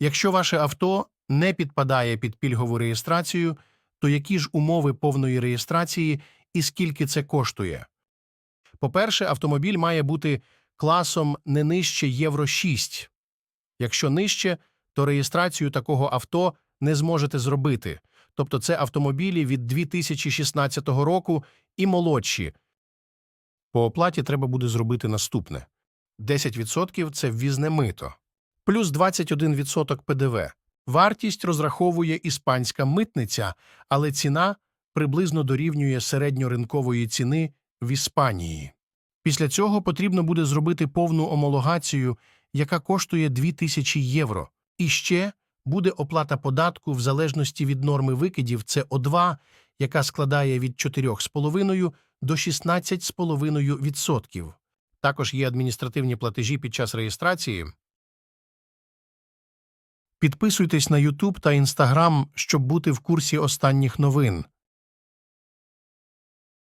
Якщо ваше авто не підпадає під пільгову реєстрацію, то які ж умови повної реєстрації і скільки це коштує? По-перше, автомобіль має бути класом не нижче Євро 6. Якщо нижче, то реєстрацію такого авто не зможете зробити. Тобто це автомобілі від 2016 року і молодші. По оплаті треба буде зробити наступне. 10% – це ввізне мито. Плюс 21% ПДВ. Вартість розраховує іспанська митниця, але ціна приблизно дорівнює середньоринкової ціни в Іспанії. Після цього потрібно буде зробити повну омологацію, яка коштує 2000 євро. І ще буде оплата податку в залежності від норми викидів СО2, яка складає від 4,5 до 16,5%. Також є адміністративні платежі під час реєстрації. Підписуйтесь на YouTube та Instagram, щоб бути в курсі останніх новин.